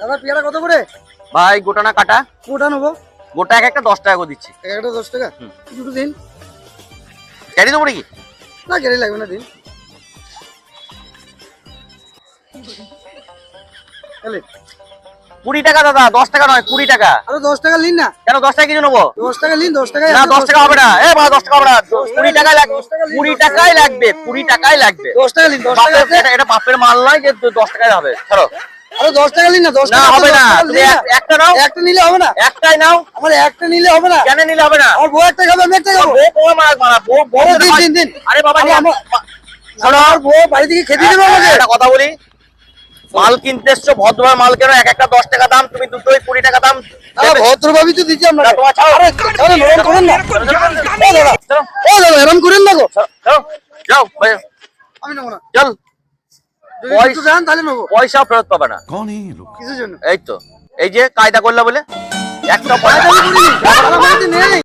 দাদা পেয়ারা কত করে ভাই গোটা না কাটা কোটা নেব গোটা এক একটা দশ টাকা করে দিচ্ছি এক একটা দশ টাকা দুটো দিন ক্যারি দেবো নাকি না গেলে লাগবে না দিন কুড়ি টাকা দাদা দশ টাকা নয় কুড়ি টাকা আরও দশ টাকা নিন না কেন দশ টাকা কিছু নেব দশ টাকা নিন দশ টাকা না দশ টাকা হবে না এ ভাই দশ টাকা হবে না কুড়ি টাকাই লাগবে কুড়ি টাকাই লাগবে কুড়ি টাকাই লাগবে দশ টাকা নিন দশ টাকা এটা- বাপের মাল নয় যে দশ টাকায় হবে ধরো আরও দশ টাকা নিন না দশ না টাকা হবে না। তুমি একটা নাও। একটা নিলে হবে না? একটাই নাও। আমার একটা নিলে হবে না? কেন নিলে হবে না? আমার বউ একটা খাবে আমি একটা খাব। বউ বউ মারা মারা বউ বউ দিন, দিন, দিন। আরে বাবা আমার বউ বাড়ি থেকে খেতে দেবে আমাকে। একটা কথা বলি। মাল কিনতে এসছো ভদ্রভাবে মাল কেন? এক একটা দশ টাকা দাম তুমি দুটোই কুড়ি টাকা দাম আরে ভদ্রভাবেই তো দিচ্ছি আমরা। না, আরে আরে নরম করেন না। ও দাদা এরম করেন না গো। যাও ভাই, আমি নেব না। চল। পয়সা ফেরত পাবে না। এই তো। এই যে কায়দা করলা বলে? একটা পয়সা